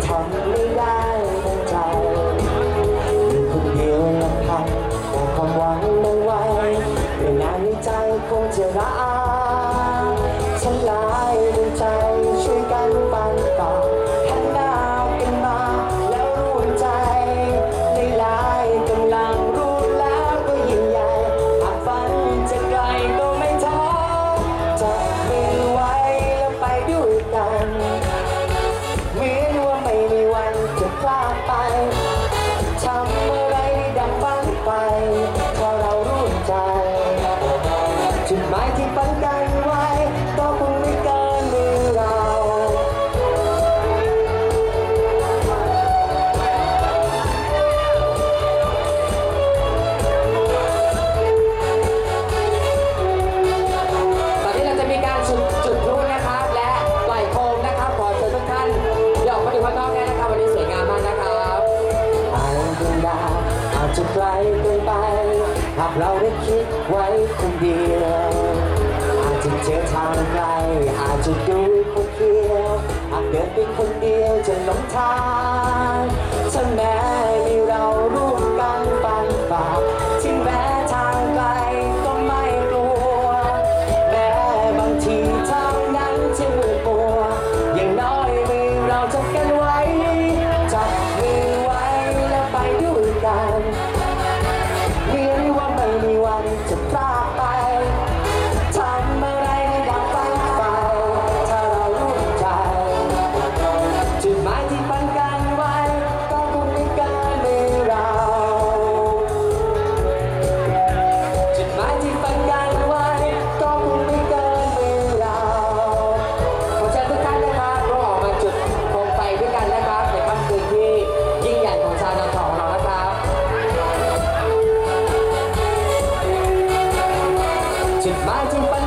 草莓味道 จะไกลเกินไป หากเราได้คิดไว้คนเดียว อาจจะเจอทางไกลอาจจะดูคนเดียวหากเดินไปคน Rádio Vargem